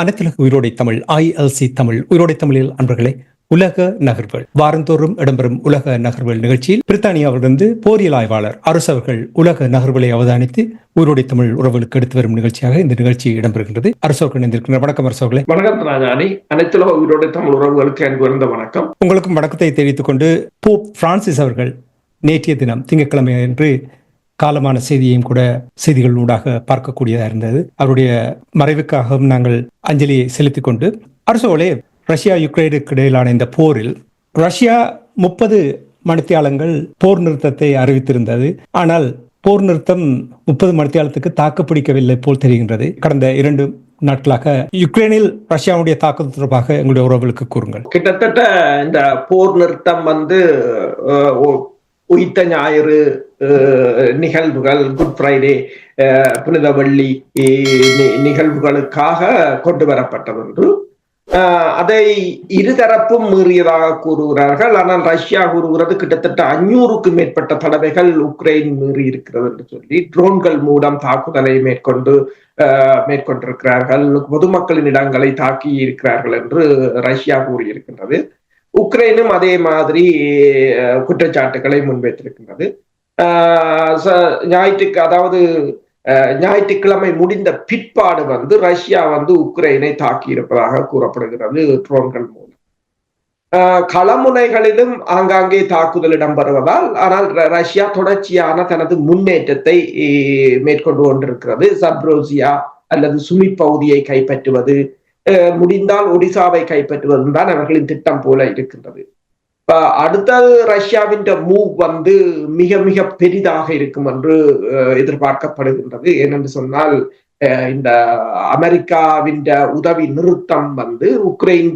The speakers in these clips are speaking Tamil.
அனைத்துலக உயிரோடை தமிழ் ஐஎல்சி தமிழ் உயிரோடை தமிழில் அன்பர்களே உலக நகர்வுகள். வாரந்தோறும் இடம்பெறும் உலக நகர்வுகள் நிகழ்ச்சியில் பிரித்தானியாவிலிருந்து போரியல் ஆய்வாளர் அரசு அவர்கள் உலக நகர்வுகளை அவதானித்து உயிரோடை தமிழ் உறவுகளுக்கு எடுத்து வரும் நிகழ்ச்சியாக இந்த நிகழ்ச்சி இடம்பெறுகின்றது. அரசு அவர்கள் இணைந்திருக்கின்ற வணக்கம் அரசு அவர்களே. வணக்கம் ராஜாணி அனைத்துலக உயிரோடு தமிழ் உறவுகளுக்கு இருந்த வணக்கம். உங்களுக்கும் வணக்கத்தை தெரிவித்துக் கொண்டு போப் பிரான்சிஸ் அவர்கள் நேற்றைய தினம் திங்கட்கிழமை அன்று காலமான செய்தியையும் கூட செய்திகள் ஊடாக பார்க்கக்கூடியதாக இருந்தது. அவருடைய மறைவுக்காகவும் நாங்கள் அஞ்சலியை செலுத்திக் கொண்டு அரசோலே ரஷ்யா யுக்ரைனுக்கு இடையிலான இந்த போரில் ரஷ்யா முப்பது மணித்தியாலங்கள் போர் நிறுத்தத்தை அறிவித்திருந்தது. ஆனால் போர் நிறுத்தம் முப்பது மணித்தியாலத்துக்கு தாக்குப்பிடிக்கவில்லை போல் தெரிகின்றது. கடந்த இரண்டு நாட்களாக யுக்ரைனில் ரஷ்யாவுடைய தாக்குதல் தொடர்பாக எங்களுடைய உறவுகளுக்கு கூறுங்கள். கிட்டத்தட்ட இந்த போர் நிறுத்தம் வந்து உயிர்த்த ஞாயிறு நிகழ்வுகள் குட் ஃப்ரைடே புனித வெள்ளி நிகழ்வுகளுக்காக கொண்டு வரப்பட்டது என்று அதை இருதரப்பும் மீறியதாக கூறுகிறார்கள் ஆனால் ரஷ்யா கூறுகிறது கிட்டத்தட்ட அஞ்சூறுக்கும் மேற்பட்ட தடவைகள் உக்ரைன் மீறி இருக்கிறது என்று சொல்லி ட்ரோன்கள் மூலம் தாக்குதலை மேற்கொண்டு மேற்கொண்டிருக்கிறார்கள் பொதுமக்களின் இடங்களை தாக்கி இருக்கிறார்கள் என்று ரஷ்யா கூறியிருக்கின்றது உக்ரைனும் அதே மாதிரி குற்றச்சாட்டுகளை முன்வைத்திருக்கின்றது. ஞாயிற்றுக்கு அதாவது அஹ், ஞாயிற்றுக்கிழமை முடிந்த பிற்பாடு வந்து ரஷ்யா வந்து உக்ரைனை தாக்கி இருப்பதாக கூறப்படுகிறது ட்ரோன்கள் மூலம். களமுனைகளிலும் ஆங்காங்கே தாக்குதல் இடம்பெறுவதால் ஆனால் ரஷ்யா தொடர்ச்சியான தனது முன்னேற்றத்தை மேற்கொண்டு கொண்டிருக்கிறது. சப்ரோசியா அல்லது சுமி பகுதியை கைப்பற்றுவது முடிந்தால் ஒடிசாவை கைப்பற்றுவதும் தான் அவர்களின் திட்டம் போல இருக்கின்றது. அடுத்தது ரஷ்யாவின் மூவ் வந்து மிக மிக பெரிதாக இருக்கும் என்று அஹ், எதிர்பார்க்கப்படுகின்றது. ஏனென்று சொன்னால் அஹ், இந்த அமெரிக்காவின் உதவி நிறுத்தம் வந்து உக்ரைன்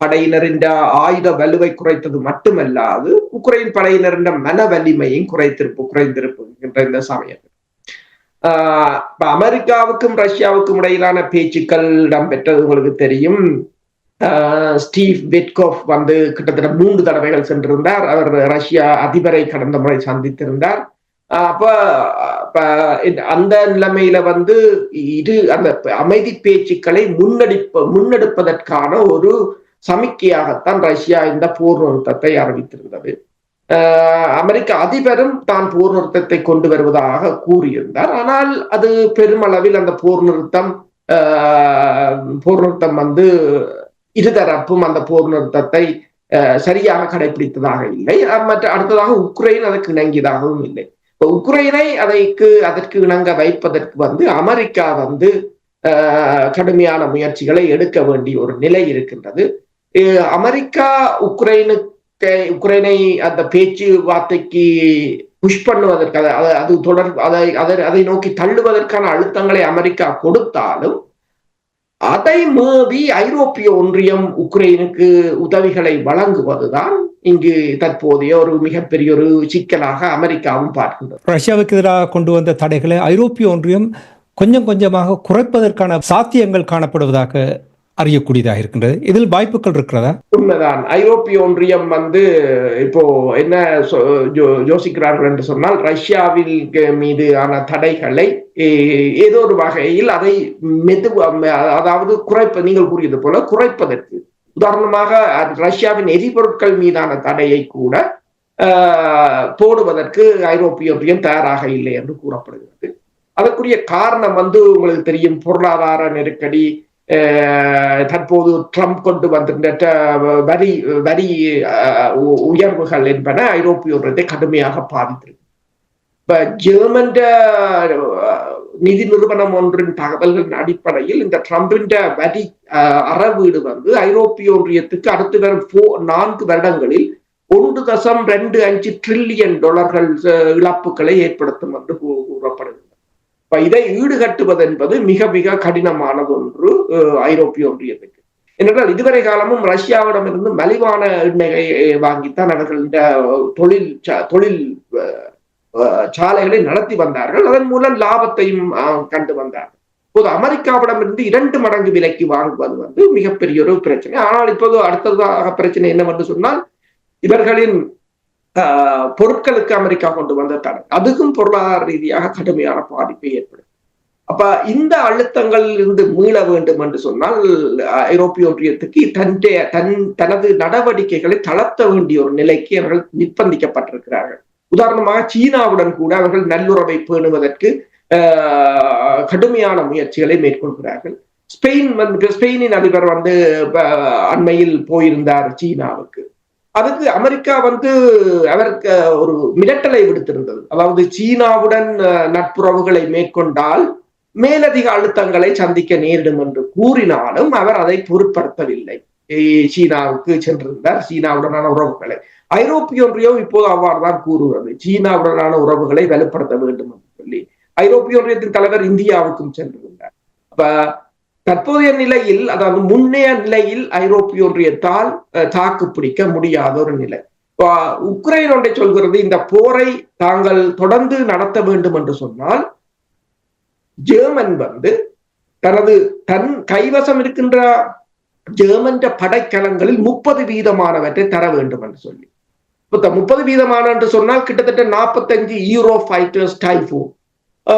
படையினரின் ஆயுத வலுவை குறைத்தது மட்டுமல்லாது உக்ரைன் படையினரின் மன வலிமையும் குறைத்திருப்பு குறைந்திருப்புகின்ற இந்த சமயத்தில் இப்ப அமெரிக்காவுக்கும் ரஷ்யாவுக்கும் இடையிலான பேச்சுக்கள் இடம்பெற்றது உங்களுக்கு தெரியும். ஆஹ் ஸ்டீவ் வெட்கோஃப் வந்து கிட்டத்தட்ட மூன்று தடவைகள் சென்றிருந்தார். அவர் ரஷ்யா அதிபரை கடந்த முறை சந்தித்திருந்தார். அப்ப இந்த- அந்த நிலைமையில வந்து இது அந்த அமைதி பேச்சுக்களை முன்னெடுப்ப முன்னெடுப்பதற்கான ஒரு சமிக்கையாகத்தான் ரஷ்யா இந்த போர் நிறுத்தத்தை அறிவித்திருந்தது. அமெரிக்க அதிபரும் தான் போர் நிறுத்தத்தை கொண்டு வருவதாக கூறியிருந்தார். ஆனால் அது பெருமளவில் அந்த போர் நிறுத்தம் ஆஹ் போர் நிறுத்தம் வந்து இருதரப்பும் அந்த போர் நிறுத்தத்தை ஆஹ் சரியாக கடைபிடித்ததாக இல்லை. மற்ற அடுத்ததாக உக்ரைன் அதற்கு இணங்கியதாகவும் இல்லை. உக்ரைனை அதைக்கு அதற்கு இணங்க வைப்பதற்கு வந்து அமெரிக்கா வந்து ஆஹ் கடுமையான முயற்சிகளை எடுக்க வேண்டிய ஒரு நிலை இருக்கின்றது. அமெரிக்கா உக்ரைனுக்கு உக்ரைனை அந்த பேச்சு வார்த்தைக்கு புஷ் பண்ணுவதற்கு அதை- அதை- அது தொடர் அதை அதை அதை நோக்கி தள்ளுவதற்கான அழுத்தங்களை அமெரிக்கா கொடுத்தாலும் அதை மீறி ஐரோப்பிய ஒன்றியம் உக்ரைனுக்கு உதவிகளை வழங்குவதுதான் இங்கு தற்போதைய ஒரு மிகப்பெரிய ஒரு சிக்கலாக அமெரிக்காவும் பார்க்கின்றது. ரஷ்யாவுக்கு எதிராக கொண்டு வந்த தடைகளை ஐரோப்பிய ஒன்றியம் கொஞ்சம் கொஞ்சமாக குறைப்பதற்கான சாத்தியங்கள் காணப்படுவதாக அறியக்கூடியதாக இருக்கின்றது. இதில் வாய்ப்புகள் இருக்கிறதா? உண்மைதான். ஐரோப்பிய ஒன்றியம் வந்து இப்போ என்ன சொ- யோசிக்கிறார்கள் என்று சொன்னால் ரஷ்யாவில் மீதான தடைகளை ஏதோ ஒரு வகையில் அதை மெது அதாவது குறைப்ப நீங்கள் கூறியது போல குறைப்பதற்கு. உதாரணமாக அஹ், ரஷ்யாவின் எரிபொருட்கள் மீதான தடையை கூட ஆஹ், போடுவதற்கு ஐரோப்பிய ஒன்றியம் தயாராக இல்லை என்று கூறப்படுகிறது. அதற்குரிய காரணம் வந்து உங்களுக்கு தெரியும் பொருளாதார நெருக்கடி தற்போது ட்ரம்ப் கொண்டு வந்திருந்த வரி வரி உ- உயர்வுகள் என்பன ஐரோப்பிய ஒன்றியத்தை கடுமையாக பாதித்திருக்கு இப்ப ஜெர்மன் நிதி நிறுவனம் ஒன்றின் தகவல்களின் அடிப்படையில் இந்த ட்ரம்பின் வரி அறவீடு வந்து ஐரோப்பிய ஒன்றியத்துக்கு அடுத்து வரும் போ- நான்கு வருடங்களில் ஒன்று தசம் ரெண்டு அஞ்சு ட்ரில்லியன் டாலர்கள் இழப்புகளை ஏற்படுத்தும் என்று கூறப்படுகிறது. இப்ப இதை ஈடுகட்டுவது என்பது மிக மிக கடினமானது ஒன்று ஐரோப்பிய ஒன்றியத்துக்கு ஏனென்றால் இதுவரை காலமும் ரஷ்யாவிடமிருந்து மலிவான எண்ணெயை வாங்கித்தான் அவர்கள் இந்த தொழில் ச- தொழில் சாலைகளை நடத்தி வந்தார்கள். அதன் மூலம் லாபத்தையும் கண்டு வந்தார்கள். இப்போது அமெரிக்காவிடமிருந்து இரண்டு மடங்கு விலைக்கு வாங்குவது வந்து மிகப்பெரிய ஒரு பிரச்சனை. ஆனால் இப்போது அடுத்ததாக பிரச்சனை என்னவென்று சொன்னால் இவர்களின் பொருட்களுக்கு அமெரிக்கா கொண்டு வந்த தடை. அதுக்கும் பொருளாதார ரீதியாக கடுமையான பாதிப்பை ஏற்படும். அப்ப இந்த அழுத்தங்களில் இருந்து மீள வேண்டும் என்று சொன்னால் ஐரோப்பிய ஒன்றியத்துக்கு தன்னுடைய தன் தனது நடவடிக்கைகளை தளர்த்த வேண்டிய ஒரு நிலைக்கு அவர்கள் நிர்பந்திக்கப்பட்டிருக்கிறார்கள். உதாரணமாக சீனாவுடன் கூட அவர்கள் நல்லுறவை பேணுவதற்கு ஆஹ், கடுமையான முயற்சிகளை மேற்கொள்கிறார்கள். ஸ்பெயின் வந்து ஸ்பெயினின் அதிபர் வந்து அண்மையில் போயிருந்தார் சீனாவுக்கு. அதுக்கு அமெரிக்கா வந்து அவருக்கு ஒரு மிரட்டலை விடுத்திருந்தது. அதாவது சீனாவுடன் அஹ், நட்புறவுகளை மேற்கொண்டால் மேலதிக அழுத்தங்களை சந்திக்க நேரிடும் என்று கூறினாலும் அவர் அதை பொருட்படுத்தவில்லை. சீனாவுக்கு சென்றிருந்தார். சீனாவுடனான உறவுகளை. ஐரோப்பிய ஒன்றியம் இப்போது அவ்வாறு தான் கூறுகிறது. சீனாவுடனான உறவுகளை வலுப்படுத்த வேண்டும் என்று சொல்லி ஐரோப்பிய ஒன்றியத்தின் தலைவர் இந்தியாவுக்கும் சென்றிருந்தார். அப்ப தற்போதைய நிலையில் அதாவது முன்னைய நிலையில் ஐரோப்பிய ஒன்றியத்தால் தாக்கு பிடிக்க முடியாத ஒரு நிலை. உக்ரைன் ஒன்றை சொல்கிறது இந்த போரை தாங்கள் தொடர்ந்து நடத்த வேண்டும் என்று சொன்னால் ஜெர்மன் வந்து தனது தன் கைவசம் இருக்கின்ற ஜெர்மன் படைக்கலங்களில் முப்பது வீதமானவற்றை தர வேண்டும் என்று சொல்லி. முப்பது வீதமான என்று சொன்னால் கிட்டத்தட்ட நாற்பத்தஞ்சு ஈரோ ஃபைட்டர்ஸ் டைஃபோ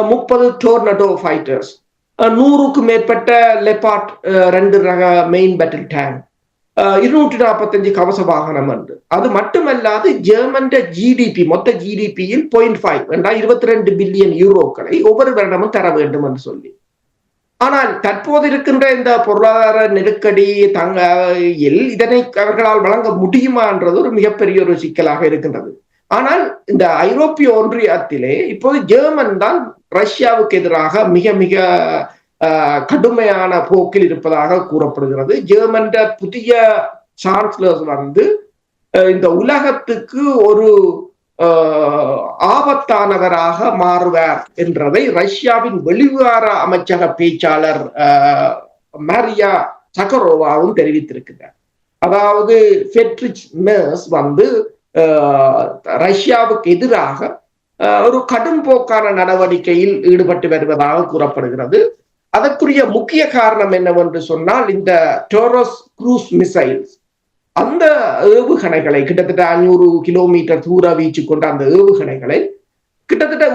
முப்பது டோர்னடோ ஃபைட்டர்ஸ் நூறுக்கும் மேற்பட்ட லெபார்ட் ரெண்டு ரக மெயின் பேட்டில் டேங்க் இருநூற்றி நாற்பத்தஞ்சு கவச வாகனம் என்று அது மட்டுமல்லாது ஜெர்மன் ஜிடிபி மொத்த ஜிடிபியில் பாயிண்ட் ஃபைவ் என்றா இருபத்தி ரெண்டு பில்லியன் யூரோக்களை ஒவ்வொரு வருடமும் தர வேண்டும் என்று சொல்லி. ஆனால் தற்போது இருக்கின்ற இந்த பொருளாதார நெருக்கடி தங்க இதனை அவர்களால் வழங்க முடியுமா என்றது ஒரு மிகப்பெரிய ஒரு சிக்கலாக இருக்கின்றது. ஆனால் இந்த ஐரோப்பிய ஒன்றியத்திலே இப்போது ஜெர்மன் தான் ரஷ்யாவுக்கு எதிராக மிக மிக கடுமையான போக்கில் இருப்பதாக கூறப்படுகிறது. ஜெர்மன் புதிய சான்சலர்ஸ் வந்து இந்த உலகத்துக்கு ஒரு ஆஹ், ஆபத்தானவராக மாறுவார் என்றதை ரஷ்யாவின் வெளிவார அமைச்சக பேச்சாளர் ஆஹ், சகரோவாவும் தெரிவித்திருக்கிறார். அதாவது ஃபெட்ரிச் மேர்ஸ் வந்து ஆஹ், ரஷ்யாவுக்கு எதிராக ஒரு கடும் போக்கான நடவடிக்கையில் ஈடுபட்டு வருவதாக கூறப்படுகிறது. அதற்குரிய முக்கிய காரணம் என்னவென்று சொன்னால் இந்த டோரஸ் குரூஸ் மிசைல்ஸ் அந்த ஏவுகணைகளை கிட்டத்தட்ட ஐநூறு கிலோமீட்டர் தூர வீச்சு கொண்ட அந்த ஏவுகணைகளை கிட்டத்தட்ட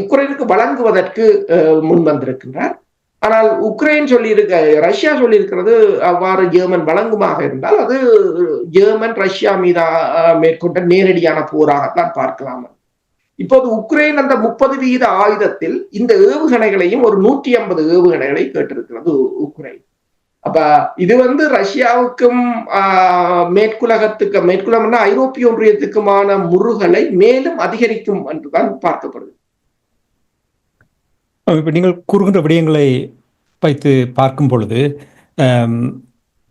உக்ரைனுக்கு வழங்குவதற்கு அஹ், முன் வந்திருக்கின்றார். ஆனால் உக்ரைன் சொல்லியிருக்க ரஷ்யா சொல்லியிருக்கிறது அவ்வாறு ஜெர்மன் வழங்குமாக இருந்தால் அது ஜெர்மன் ரஷ்யா மீதா மேற்கொண்ட நேரடியான போராகத்தான் பார்க்கலாம். இப்போது உக்ரைன் அந்த முப்பது வீத ஆயுதத்தில் இந்த ஏவுகணைகளையும் ஒரு நூற்றி ஐம்பது ஏவுகணைகளை கேட்டிருக்கிறது உக்ரைன். அப்ப இது வந்து ரஷ்யாவுக்கும் ஆஹ், மேற்குலகத்துக்கு மேற்குலகம்னா ஐரோப்பிய ஒன்றியத்துக்குமான முறுகலை மேலும் அதிகரிக்கும் என்றுதான் பார்க்கப்படுது. இப்போ நீங்கள் கூறுகின்ற விடயங்களை வைத்து பார்க்கும் பொழுது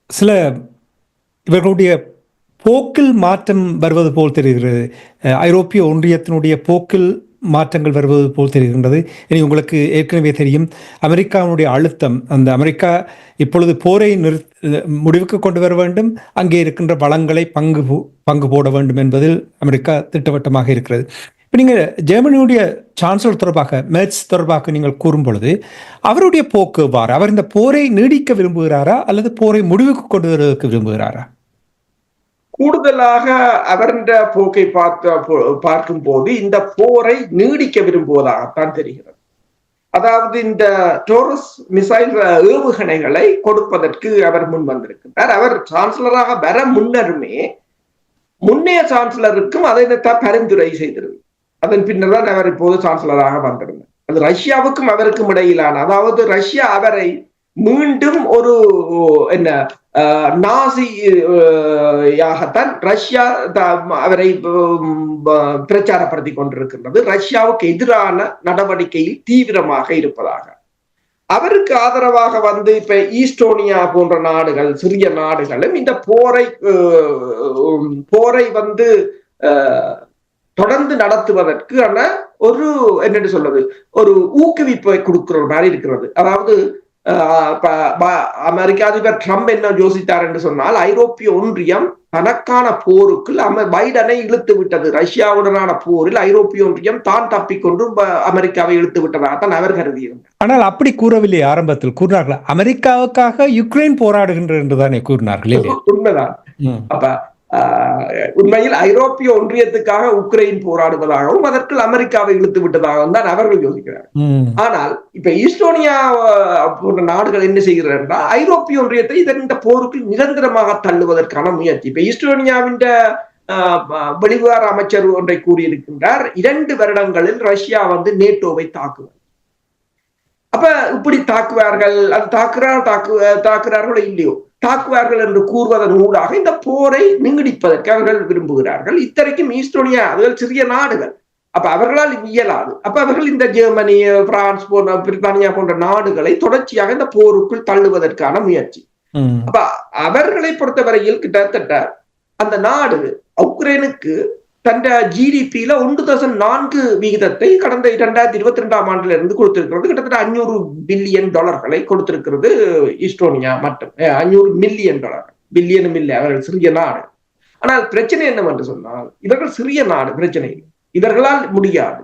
சில இவர்களுடைய போக்கில் மாற்றம் வருவது போல் தெரிகிறது. ஐரோப்பிய ஒன்றியத்தினுடைய போக்கில் மாற்றங்கள் வருவது போல் தெரிகின்றது. இனி உங்களுக்கு ஏற்கனவே தெரியும் அமெரிக்காவினுடைய அழுத்தம் அந்த அமெரிக்கா இப்பொழுது போரை நிறு முடிவுக்கு கொண்டு வர வேண்டும். அங்கே இருக்கின்ற வளங்களை பங்கு போ- பங்கு போட வேண்டும் என்பதில் அமெரிக்கா திட்டவட்டமாக இருக்கிறது. இப்போ நீங்கள் ஜெர்மனியுடைய சான்சலர் தொடர்பாக மேட்ச் தொடர்பாக நீங்கள் கூறும் பொழுது அவருடைய போக்கு வார் அவர் இந்த போரை நீடிக்க விரும்புகிறாரா அல்லது போரை முடிவுக்கு கொண்டு வருவதற்கு விரும்புகிறாரா? கூடுதலாக அவருடைய போக்கை பார்த்த பார்க்கும் போது இந்த போரை நீடிக்க விரும்புவதாகத்தான் தெரிகிறது. அதாவது இந்த டோரஸ் மிசைல் ஏவுகணைகளை கொடுப்பதற்கு அவர் முன் வந்திருக்கிறார் அவர் சான்சலராக வர முன்னருமே முன்னைய சான்சலருக்கும் அதை தான் பரிந்துரை செய்திருந்தார். அதன் பின்னர் தான் அவர் இப்போது சான்சலராக வந்திருந்தார். அது ரஷ்யாவுக்கும் அவருக்கும் இடையிலான அதாவது ரஷ்யா அவரை மீண்டும் ஒரு என்ன நாசி யாகத்தான் ரஷ்யா அவரை பிரச்சாரப்படுத்தி கொண்டிருக்கின்றது. ரஷ்யாவுக்கு எதிரான நடவடிக்கையில் தீவிரமாக இருப்பதாக. அவருக்கு ஆதரவாக வந்து இப்ப ஈஸ்டோனியா போன்ற நாடுகள் சிறிய நாடுகளும் இந்த போரை போரை வந்து தொடர்ந்து நடத்துவதற்கான ஒரு என்னென்னு சொல்றது ஒரு ஊக்குவிப்பை கொடுக்கிற மாதிரி இருக்கிறது. அதாவது அமெரிக்க அதிபர் ட்ரம்ப் என்ன யோசித்தார் என்று சொன்னால் ஐரோப்பிய ஒன்றியம் தனக்கான போருக்குள் பைடனை இழுத்து விட்டது. ரஷ்யாவுடனான போரில் ஐரோப்பிய ஒன்றியம் தான் தப்பிக்கொண்டு அமெரிக்காவை இழுத்து விட்டதாகத்தான் அவர் கருதியிருந்தார். ஆனால் அப்படி கூறவில்லை ஆரம்பத்தில். கூறினார்கள் அமெரிக்காவுக்காக யுக்ரைன் போராடுகின்ற என்றுதானே கூறினார்கள் உண்மைதான். அப்ப உண்மையில் ஐரோப்பிய ஒன்றியத்துக்காக உக்ரைன் போராடுவதாகவும் அதற்குள் அமெரிக்காவை இழுத்து விட்டதாகவும் தான் அவர்கள் யோசிக்கிறார்கள். ஆனால் இப்ப ஈஸ்டோனியா போன்ற நாடுகள் என்ன செய்கிறார்கள் ஐரோப்பிய ஒன்றியத்தை இதன் இந்த போருக்கு நிரந்தரமாக தள்ளுவதற்கான முயற்சி. இப்ப ஈஸ்டோனியாவின் வெளிவார அமைச்சர் ஒன்றை கூறியிருக்கின்றார் இரண்டு வருடங்களில் ரஷ்யா வந்து நேட்டோவை தாக்குவார் அப்ப இப்படி தாக்குவார்கள் அது தாக்குறார் தாக்கு தாக்குறார்களோ இல்லையோ? தாக்குவார்கள் என்று கூறுவதன் ஊடாக இந்த போரை நீடிப்பதற்கு அவர்கள் விரும்புகிறார்கள். இத்தனைக்கும் ஈஸ்டோனியா அதுகள் சிறிய நாடுகள். அப்ப அவர்களால் இயலாது. அப்ப அவர்கள் இந்த ஜெர்மனி பிரான்ஸ் போன்ற பிரித்தானியா போன்ற நாடுகளை தொடர்ச்சியாக இந்த போருக்குள் தள்ளுவதற்கான முயற்சி. அப்ப அவர்களை பொறுத்தவரையில் கிட்டத்தட்ட அந்த நாடு உக்ரைனுக்கு தன் ஜிடிபியில ஒன்று தசம் நான்கு விகிதத்தை கடந்த இரண்டாயிரத்தி இருபத்தி ரெண்டாம் ஆண்டுல இருந்து கொடுத்திருக்கிறது. கிட்டத்தட்ட அஞ்சூறு பில்லியன் டாலர்களை கொடுத்திருக்கிறது ஈஸ்டோனியா மற்றும் அஞ்சூறு மில்லியன் டாலர் பில்லியனும் இல்லை அவர்கள் சிறிய நாடு. ஆனால் பிரச்சனை என்னவென்று சொன்னால் இவர்கள் சிறிய நாடு பிரச்சனை இவர்களால் முடியாது.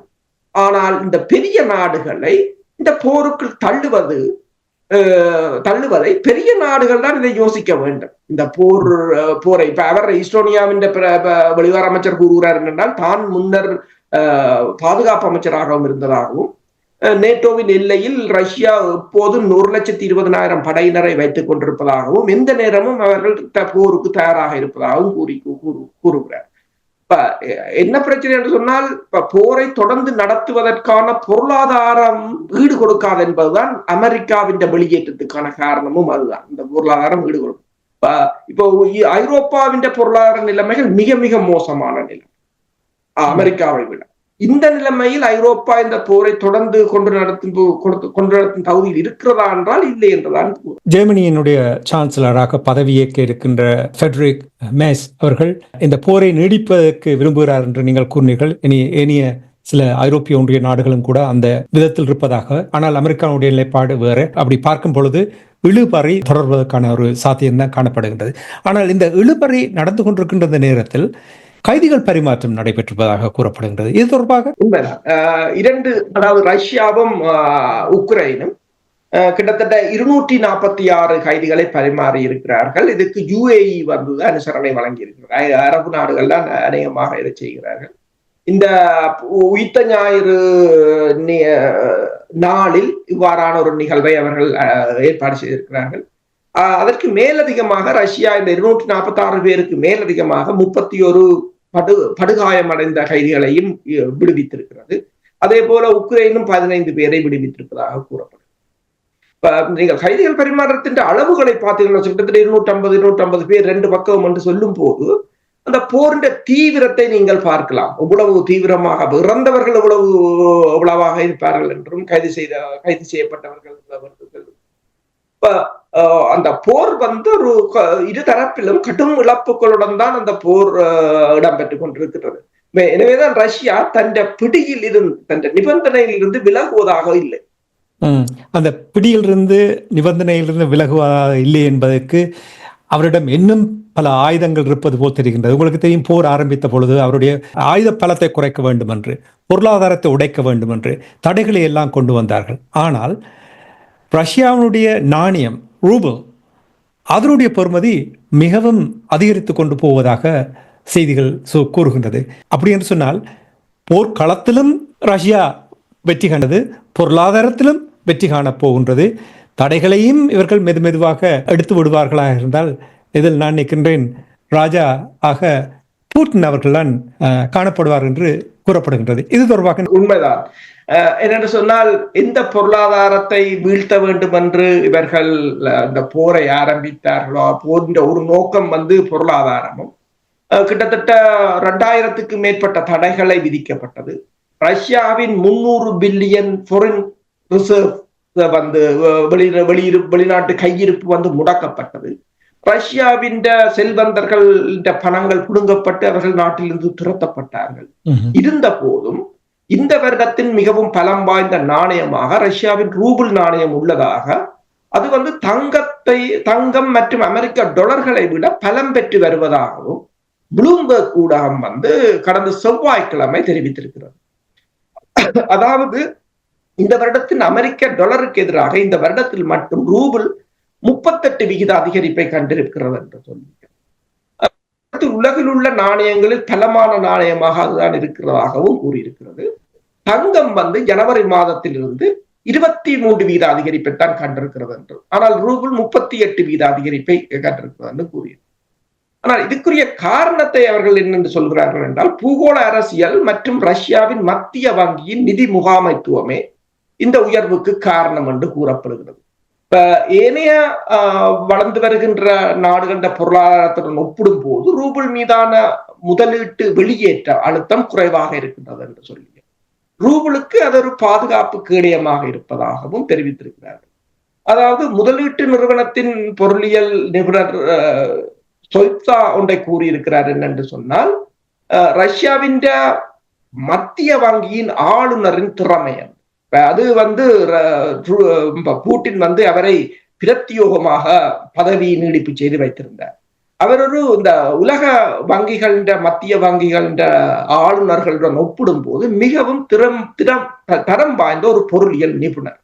ஆனால் இந்த பெரிய நாடுகளை இந்த போருக்குள் தள்ளுவது தள்ளுவதை பெரிய நாடுகள் தான் இதை யோசிக்க வேண்டும். இந்த போர் போரை. இப்ப அவர் ஈஸ்டோனியாவின் வெளிவார அமைச்சர் கூறுகிறார் என்றால் தான் முன்னர் பாதுகாப்பு அமைச்சராகவும் இருந்ததாகவும் நேட்டோவின் எல்லையில் ரஷ்யா எப்போதும் ஒரு லட்சத்தி இருபதனாயிரம் படையினரை வைத்துக் கொண்டிருப்பதாகவும் எந்த நேரமும் அவர்கள் போருக்கு தயாராக இருப்பதாகவும் கூறி கூறுகிறார். என்ன பிரச்சனை என்று சொன்னால் போரை தொடர்ந்து நடத்துவதற்கான பொருளாதாரம் ஈடு கொடுக்காது என்பதுதான் அமெரிக்காவின் வெளியேற்றத்துக்கான காரணமும் அதுதான். இந்த பொருளாதாரம் ஈடு கொடுக்கும். இப்போ ஐரோப்பாவின் பொருளாதார நிலைமைகள் மிக மிக மோசமான நிலை. அமெரிக்காவை விட. இந்த நிலைமையில் ஐரோப்பா இந்த போரை தொடர்ந்து கொண்டு நடத்தும் கொண்டு நடத்தும் தகுதியில் இருக்கிறதா என்றால் இல்லை என்றுதான் ஜெர்மனியினுடைய சான்சலராக பதவியேற்க இருக்கின்ற ஃபெட்ரிக் மேஸ் அவர்கள் இந்த போரை நீடிப்பதற்கு விரும்புகிறார் என்று நீங்கள் கூறினீர்கள். இனி ஏனைய சில ஐரோப்பிய ஒன்றிய நாடுகளும் கூட அந்த விதத்தில் இருப்பதாக. ஆனால் அமெரிக்காவுடைய நிலைப்பாடு வேறு. அப்படி பார்க்கும் பொழுது இழுபறி தொடர்வதற்கான ஒரு சாத்தியம்தான் காணப்படுகின்றது. ஆனால் இந்த இழுபறி நடந்து கொண்டிருக்கின்ற நேரத்தில் கைதிகள் பரிமாற்றம் நடைபெற்றிருப்பதாக கூறப்படுகின்றது. இது தொடர்பாக இரண்டு அதாவது ரஷ்யாவும் உக்ரைனும் கிட்டத்தட்ட இருநூற்றி நாற்பத்தி ஆறு கைதிகளை பரிமாறி இருக்கிறார்கள் இதுக்கு யுஏஇ வந்து அனுசரணை வழங்கி இருக்கிறார் அரபு நாடுகள் தான் அநேகமாக இதை செய்கிறார்கள். இந்த உயிர்த்த ஞாயிறு நாளில் இவ்வாறான ஒரு நிகழ்வை அவர்கள் ஏற்பாடு செய்திருக்கிறார்கள். அதற்கு மேலதிகமாக ரஷ்யா இந்த இருநூற்றி நாற்பத்தி ஆறு பேருக்கு மேலதிகமாக முப்பத்தி ஒரு படு படுகாயமடைந்த கைதிகளையும் விடுவித்திருக்கிறது. அதே போல உக்ரைனும் பதினைந்து பேரை விடுவித்திருப்பதாக கூறப்படும் நீங்கள் கைதிகள் பரிமாற்றத்தின் அளவுகளை பார்த்தீங்கன்னா கிட்டத்தட்ட இருநூற்றி ஐம்பது இருநூற்றி ஐம்பது பேர் ரெண்டு பக்கம் என்று சொல்லும் போது அந்த போரின் தீவிரத்தை நீங்கள் பார்க்கலாம். எவ்வளவு தீவிரமாக இறந்தவர்கள் எவ்வளவு எவ்வளவாக இருப்பார்கள் என்றும் கைது செய்த கைது செய்யப்பட்டவர்கள் அந்த போர் வந்து ஒரு இரு தரப்பிலும் கடும் இழப்புகளுடன் தான் அந்த போர் இடம்பெற்றுக் கொண்டிருக்கிறது எனவேதான் ரஷ்யா தன் பிடியில் இருந்து தன் நிபந்தனையில் இருந்து விலகுவதாக இல்லை. அந்த பிடியிலிருந்து நிபந்தனையிலிருந்து விலகுவதாக இல்லை என்பதற்கு அவரிடம் இன்னும் பல ஆயுதங்கள் இருப்பது போல் தெரிகின்றது. உங்களுக்கு தெரியும் போர் ஆரம்பித்த பொழுது அவருடைய ஆயுத பலத்தை குறைக்க வேண்டும் என்று பொருளாதாரத்தை உடைக்க வேண்டும் என்று தடைகளை எல்லாம் கொண்டு வந்தார்கள். ஆனால் ரஷ்யாவினுடைய நாணயம் ரூபல் அதனுடைய பெறுமதி மிகவும் அதிகரித்து கொண்டு போவதாக செய்திகள் கூறுகின்றது. அப்படி என்று சொன்னால் போர்க்களத்திலும் ரஷ்யா வெற்றி கண்டது பொருளாதாரத்திலும் வெற்றி காணப் போகின்றது. தடைகளையும் இவர்கள் மெது மெதுவாக எடுத்து விடுவார்களாக இருந்தால் இதில் நான் நிற்கின்றேன். ராஜா ஆக பூட்டின் அவர்கள்தான் அஹ், காணப்படுவார் என்று கூறப்படுகின்றது. இது தொடர்பாக உண்மைதான். என்னென்று சொன்னால் எந்த பொருளாதாரத்தை வீழ்த்த வேண்டும் என்று இவர்கள் இந்த போரை ஆரம்பித்தார்களோ போன்ற ஒரு நோக்கம் வந்து பொருளாதாரமும். கிட்டத்தட்ட ரெண்டாயிரத்துக்கு மேற்பட்ட தடைகளை விதிக்கப்பட்டது. ரஷ்யாவின் முன்னூறு பில்லியன் foreign ரிசர்வ் வந்து வெளி வெளியிரு வெளிநாட்டு கையிருப்பு வந்து முடக்கப்பட்டது. ரஷ்யாவின் செல்வந்தர்கள் பணங்கள் புடுங்கப்பட்டு அவர்கள் நாட்டிலிருந்து துரத்தப்பட்டார்கள். இருந்த போதும் இந்த வருடத்தின் மிகவும் பலம் வாய்ந்த நாணயமாக ரஷ்யாவின் ரூபிள் நாணயம் உள்ளதாக அது வந்து தங்கத்தை தங்கம் மற்றும் அமெரிக்க டொலர்களை விட பலம் பெற்று வருவதாகவும் புளூம்பர்க் ஊடகம் வந்து கடந்த செவ்வாய்க்கிழமை தெரிவித்திருக்கிறது. அதாவது இந்த வருடத்தின் அமெரிக்க டொலருக்கு எதிராக இந்த வருடத்தில் மட்டும் ரூபிள் முப்பத்தெட்டு விகித அதிகரிப்பை கண்டிருக்கிறது என்று சொல்லி. அடுத்து உலகில் உள்ள நாணயங்களில் பலமான நாணயமாக அதுதான் இருக்கிறதாகவும் கூறியிருக்கிறது. தங்கம் வந்து ஜனவரி மாதத்திலிருந்து இருபத்தி மூன்று வீத அதிகரிப்பை தான் கண்டிருக்கிறது என்று. ஆனால் ரூபிள் முப்பத்தி எட்டு வீத அதிகரிப்பை கண்டிருக்கிறது என்று கூறியது ஆனால் இதுக்குரிய காரணத்தை அவர்கள் என்னென்று சொல்கிறார்கள் என்றால் பூகோள அரசியல் மற்றும் ரஷ்யாவின் மத்திய வங்கியின் நிதி முகாமைத்துவமே இந்த உயர்வுக்கு காரணம் என்று கூறப்படுகிறது. ஏனைய வளர்ந்து வருகின்ற நாடுகள பொருளாதாரத்துடன் ஒப்பிடும் போது ரூபிள் மீதான முதலீட்டு வெளியேற்ற அழுத்தம் குறைவாக இருக்கின்றது என்று சொல்லி ரூபிளுக்கு அது ஒரு பாதுகாப்பு கேடயமாக இருப்பதாகவும் தெரிவித்திருக்கிறார்கள். அதாவது முதலீட்டு நிறுவனத்தின் பொருளியல் நிபுணர் ஆஹ், ஒன்றை கூறியிருக்கிறார் என்னென்று சொன்னால் ஆஹ், ரஷ்யாவின் மத்திய வங்கியின் ஆளுநரின் திறமை அது. வந்து பூட்டின் வந்து அவரை பிரத்தியோகமாக பதவி நீடிப்பு செய்து வைத்திருந்தார் அவர் ஒரு இந்த உலக வங்கிகள் மத்திய வங்கிகள் ஆளுநர்களுடன் ஒப்பிடும் போது மிகவும் திறம் திறம் தரம் வாய்ந்த ஒரு பொருளியல் நிபுணர்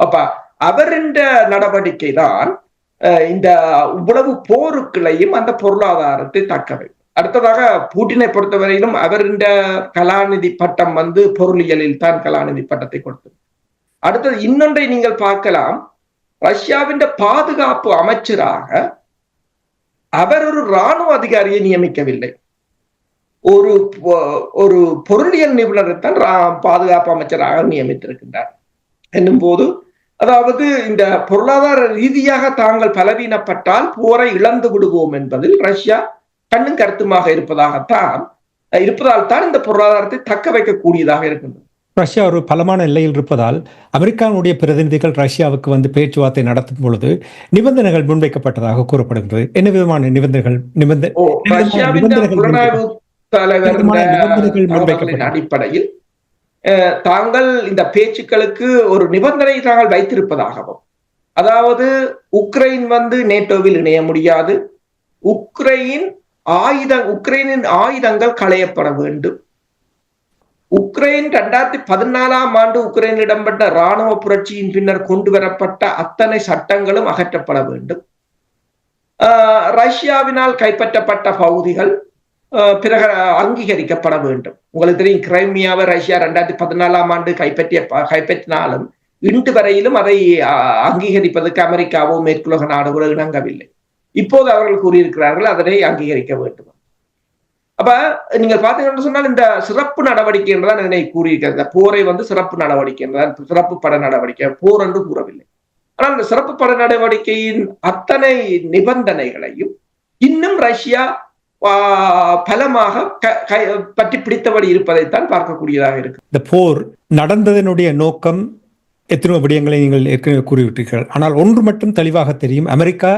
அப்ப அவரின் நடவடிக்கை தான் அஹ், இந்த இவ்வளவு போருக்களையும் அந்த பொருளாதாரத்தை தக்கவை அடுத்ததாக பூட்டினை பொறுத்தவரையிலும் அவரின் கலாநிதி பட்டம் வந்து பொருளியலில் தான் கலாநிதி பட்டத்தை கொடுத்தது. அடுத்தது இன்னொன்றை நீங்கள் பார்க்கலாம். ரஷ்யாவின் பாதுகாப்பு அமைச்சராக அவர் ஒரு ராணுவ அதிகாரியை நியமிக்கவில்லை. ஒரு ஒரு பொருளியல் நிபுணரை தான் பாதுகாப்பு அமைச்சராக நியமித்திருக்கின்றார். என்னும் போது அதாவது இந்த பொருளாதார ரீதியாக தாங்கள் பலவீனப்பட்டால் போரை இழந்து விடுவோம் என்பதில் ரஷ்யா கண்ணும் கருத்துமாக இருப்பதாகத்தான் இருப்பதால் தான் இந்த பொருளாதாரத்தை தக்க வைக்கக்கூடியதாக இருக்கின்றது. ரஷ்யா ஒரு பலமான நிலையில் இருப்பதால் அமெரிக்காவுடைய பிரதிநிதிகள் ரஷ்யாவுக்கு வந்து பேச்சுவார்த்தை நடத்தும் பொழுது நிபந்தனைகள் முன்வைக்கப்பட்டதாக கூறப்படுகிறது என்ன விதமான நிபந்தனைகள். அடிப்படையில் தாங்கள் இந்த பேச்சுக்களுக்கு ஒரு நிபந்தனை தாங்கள் வைத்திருப்பதாகவும் அதாவது உக்ரைன் வந்து நேட்டோவில் இணைய முடியாது. உக்ரைன் ஆயுத உக்ரைனின் ஆயுதங்கள் களையப்பட வேண்டும். உக்ரைன் இரண்டாயிரத்தி பதினாலாம் ஆண்டு உக்ரைனில் இடம்பெற்ற இராணுவ புரட்சியின் பின்னர் கொண்டு வரப்பட்ட அத்தனை சட்டங்களும் அகற்றப்பட வேண்டும். ஆஹ் ரஷ்யாவினால் கைப்பற்றப்பட்ட பகுதிகள் ஆஹ் பிறகு அங்கீகரிக்கப்பட வேண்டும். உங்களுக்கு தெரியும் கிரைமியாவை ரஷ்யா ரெண்டாயிரத்தி பதினாலாம் ஆண்டு கைப்பற்றிய கைப்பற்றினாலும் இன்று வரையிலும் அதை அங்கீகரிப்பதற்கு அமெரிக்காவோ மேற்குலக நாடுகளோ இணங்கவில்லை. இப்போது அவர்கள் கூறியிருக்கிறார்கள் அதனை அங்கீகரிக்க வேண்டும். அப்ப நீங்கள் பாத்தீங்கன்னு சொன்னால் இந்த சிறப்பு நடவடிக்கை என்றுதான் இதனை கூறியிருக்கிறது. இந்த போரை வந்து சிறப்பு நடவடிக்கை என்றுதான் சிறப்பு பட நடவடிக்கை போர் என்று கூறவில்லை. ஆனால் இந்த சிறப்பு பட நடவடிக்கையின் அத்தனை நிபந்தனைகளையும் இன்னும் ரஷ்யா பலமாக க- பற்றி பிடித்தபடி இருப்பதைத்தான் பார்க்கக்கூடியதாக இருக்கு. இந்த போர் நடந்ததனுடைய நோக்கம் எத்தனையோ விடயங்களை நீங்கள் ஏற்கனவே கூறிவிட்டீர்கள். ஆனால் ஒன்று மட்டும் தெளிவாக தெரியும். அமெரிக்கா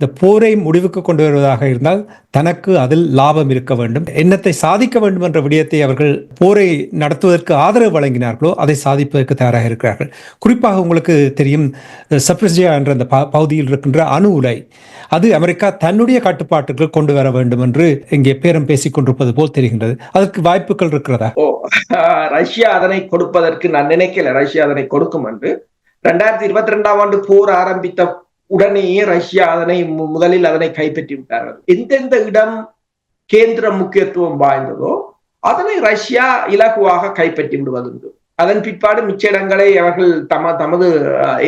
இந்த போரை முடிவுக்கு கொண்டு வருவதாக இருந்தால் தனக்கு அதில் லாபம் இருக்க வேண்டும். என்னத்தை சாதிக்க வேண்டும் என்ற விடயத்தை அவர்கள் போரை நடத்துவதற்கு ஆதரவு வழங்கினார்களோ அதை சாதிப்பதற்கு தயாராக இருக்கிறார்கள். குறிப்பாக உங்களுக்கு தெரியும் சப்ரஸ்ஜியா என்ற அந்த பகுதியில் இருக்கின்ற அணு உலை. அது அமெரிக்கா தன்னுடைய கட்டுப்பாட்டுக்கு கொண்டு வர வேண்டும் என்று இங்கே பேரம் பேசிக் கொண்டிருப்பது போல் தெரிகின்றது. அதற்கு வாய்ப்புகள் இருக்கிறதா? ரஷ்யா அதனை கொடுப்பதற்கு நான் நினைக்கல. ரஷ்யா அதனை கொடுக்கும் என்று. ரெண்டாயிரத்தி இருபத்தி ரெண்டாம் ஆண்டு போர் ஆரம்பித்த உடனேயே ரஷ்யா அதனை முதலில் அதனை கைப்பற்றி விட்டார்கள். எந்தெந்த இடம் கேந்திர முக்கியத்துவம் வாய்ந்ததோ அதனை ரஷ்யா இலகுவாக கைப்பற்றி விடுவதுண்டு. அதன் பிற்பாடு மிச்ச இடங்களை அவர்கள் தம தமது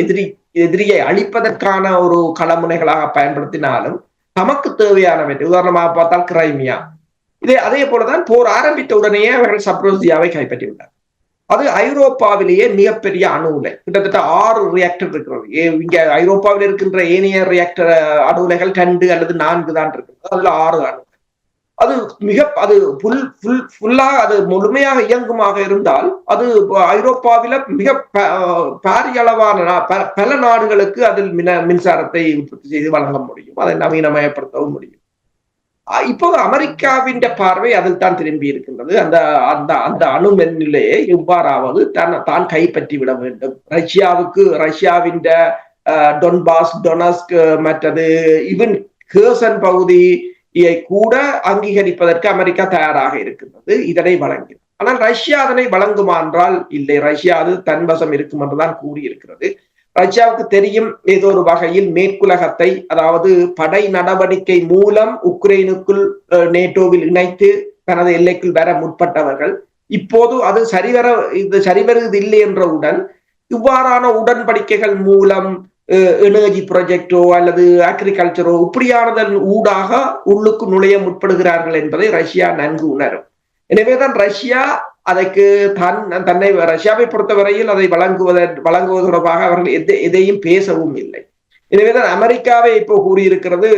எதிரி எதிரியை அழிப்பதற்கான ஒரு களமுனைகளாக பயன்படுத்தினாலும் தமக்கு தேவையானவற்றை உதாரணமாக பார்த்தால் கிரைமியா. இதே அதே போலதான் போர் ஆரம்பித்த உடனேயே அவர்கள் சப்ரோசியாவை கைப்பற்றி விட்டார் அது ஐரோப்பாவிலேயே மிகப்பெரிய அணு உலை. கிட்டத்தட்ட ஆறு ரியாக்டர் இருக்கிறது. ஏ- இங்க ஐரோப்பாவில் இருக்கின்ற ஏனைய ரியாக்டர் அணு உலைகள் ரெண்டு அல்லது நான்கு தான் இருக்கிறது. அதுல ஆறு அணு அது மிக அது புல் புல் ஃபுல்லா அது முழுமையாக இயங்குமாக இருந்தால் அது ஐரோப்பாவில மிக பாரிய அளவான நா- ப- பல நாடுகளுக்கு அதில் மின மின்சாரத்தை உற்பத்தி செய்து வழங்க முடியும். அதை நவீனமயப்படுத்தவும் முடியும். இப்போது அமெரிக்காவின் பார்வை அதில் தான் திரும்பி இருக்கின்றது. அந்த அந்த அந்த அணுமென்னிலே இவ்வாறாவது நிலையை தான் தான் கைப்பற்றி விட வேண்டும். ரஷ்யாவுக்கு ரஷ்யாவின் டொன்பாஸ் டொனஸ்க் மற்றது இவன் கேசன் பகுதியை கூட அங்கீகரிப்பதற்கு அமெரிக்கா தயாராக இருக்கின்றது. இதனை வழங்கும் ஆனால் ரஷ்யா அதனை வழங்குமா என்றால் இல்லை. ரஷ்யா அது தன்வசம் இருக்கும் என்றுதான் கூறியிருக்கிறது. ரஷ்யாவுக்கு தெரியும் ஏதோ ஒரு வகையில் மேற்குலகத்தை அதாவது படை நடவடிக்கை மூலம் உக்ரைனுக்குள் நேட்டோவில் இணைத்து தனது எல்லைக்குள் வர முற்பட்டவர்கள். இப்போது அது சரிவர இது சரிவருவது இல்லை என்றவுடன் இவ்வாறான உடன்படிக்கைகள் மூலம் எனர்ஜி ப்ரொஜெக்டோ அல்லது அக்ரிகல்ச்சரோ இப்படியானதன் ஊடாக உள்ளுக்கு நுழைய முற்படுகிறார்கள் என்பதை ரஷ்யா நன்கு உணரும். எனவேதான் ரஷ்யா அதற்கு தன் தன்னை ரஷ்யாவை பொறுத்தவரையில் அதை வழங்குவத வழங்குவது தொடர்பாக அவர்கள் எதை எதையும் பேசவும் இல்லை. எனவேதான் அமெரிக்காவை இப்போ கூறியிருக்கிறது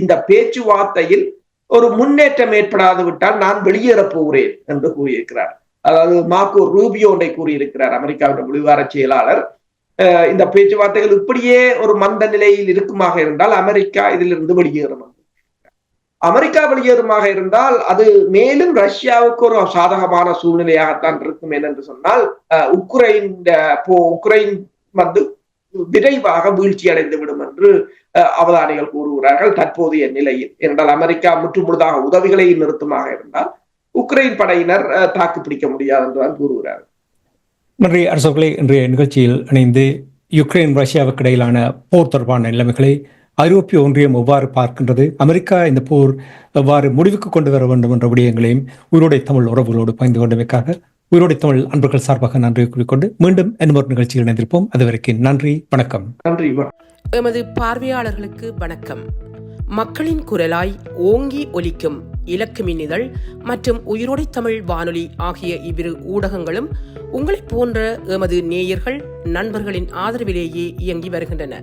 இந்த பேச்சுவார்த்தையில் ஒரு முன்னேற்றம் ஏற்படாது விட்டால் நான் வெளியேறப் போகிறேன் என்று கூறியிருக்கிறார். அதாவது மார்க்கோ ரூபியோ ஒன்றை கூறியிருக்கிறார் அமெரிக்காவின் வெளிவார செயலாளர். இந்த பேச்சுவார்த்தைகள் இப்படியே ஒரு மந்த நிலையில் இருக்குமாக இருந்தால் அமெரிக்கா இதிலிருந்து வெளியேறணும் அமெரிக்கா வெளியேறுமாக இருந்தால் அது மேலும் ரஷ்யாவுக்கு ஒரு சாதகமான சூழ்நிலையாகத்தான் இருக்கும் என்று சொன்னால் உக்ரைன் போ உக்ரைன் வந்து விரைவாக வீழ்ச்சி அடைந்து விடும் என்று அஹ், அவதானிகள் கூறுகிறார்கள் தற்போதைய நிலையில். என்றால் அமெரிக்கா முற்றுமுழுதாக உதவிகளை நிறுத்தமாக இருந்தால் உக்ரைன் படையினர் அஹ், தாக்கு பிடிக்க முடியாது என்றுதான் கூறுகிறார்கள். நன்றி அரசர்களே இன்றைய நிகழ்ச்சியில் இணைந்து யுக்ரைன் ரஷ்யாவுக்கு இடையிலான போர் தொடர்பான நிலைமைகளை ஐரோப்பிய ஒன்றியம் எவ்வாறு பார்க்கின்றது? அமெரிக்கா இந்த போர் எவ்வாறு முடிவுக்கு கொண்டு வர வேண்டும் என்ற விடயங்களையும் உயிரோடை தமிழ் உறவுகளோடு பகிர்ந்து கொண்டமைக்காக உயிரோடை தமிழ் அன்பர்கள் சார்பாக நன்றி கூறிக்கொண்டு மீண்டும் இன்னொரு நிகழ்ச்சியில் இணைந்திருப்போம். அதுவரைக்கும் நன்றி வணக்கம். நன்றி வணக்கம். எமது பார்வையாளர்களுக்கு வணக்கம். மக்களின் குரலாய் ஓங்கி ஒலிக்கும் இலக்கு மின்னிதழ் மற்றும் உயிரோடை தமிழ் வானொலி ஆகிய இவ்விரு ஊடகங்களும் உங்களைப் போன்ற எமது நேயர்கள் நண்பர்களின் ஆதரவிலேயே இயங்கி வருகின்றன.